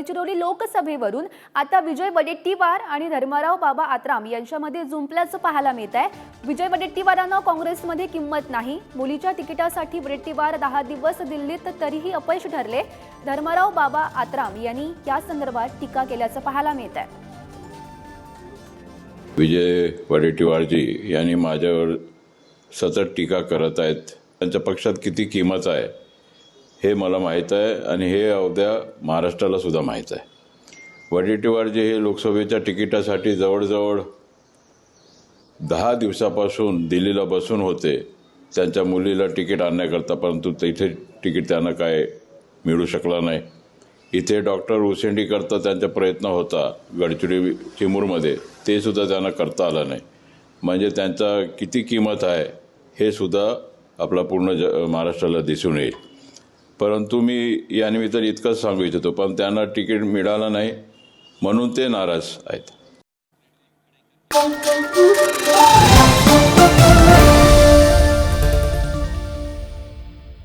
गडचिरोली लोकसभेवरून आता विजय वडेट्टीवार आणि धर्माराव बाबा आत्राम यांच्यामध्ये जुंपल्याचं पाहायला मिळत आहे. विजय वडेट्टीवारांना काँग्रेसमध्ये किंमत नाही. मुलीच्या तिकिटासाठी वडेट्टीवार दहा दिवस दिल्लीत तरीही अपयश ठरले. धर्माराव बाबा आत्राम यांनी या संदर्भात टीका केल्याचं पाहायला मिळत आहे. विजय वडेट्टीवारजी यांनी माझ्यावर सतत टीका करत आहेत. त्यांच्या पक्षात किती किंमत आहे? हे मला माहीत आहे आणि हे अवद्या महाराष्ट्राला सुद्धा माहीत आहे. वडेट्टीवारजी हे लोकसभेच्या तिकिटासाठी जवळजवळ दहा दिवसापासून दिल्लीला बसून होते त्यांच्या मुलीला तिकीट आणण्याकरता परंतु तिथे तिकीट त्यांना काय मिळू शकला नाही. इथे डॉक्टर उसेंडीकरता त्यांचा प्रयत्न होता गडचिरोली चिमूरमध्ये. ते सुद्धा त्यांना करता आलं नाही. म्हणजे त्यांचा किती किंमत आहे हे सुद्धा आपला पूर्ण ज महाराष्ट्राला दिसून येईल. परंतु मी यानिमित्त इतकंच सांगू इच्छितो पण त्यांना तिकीट मिळालं नाही म्हणून ते नाराज आहेत.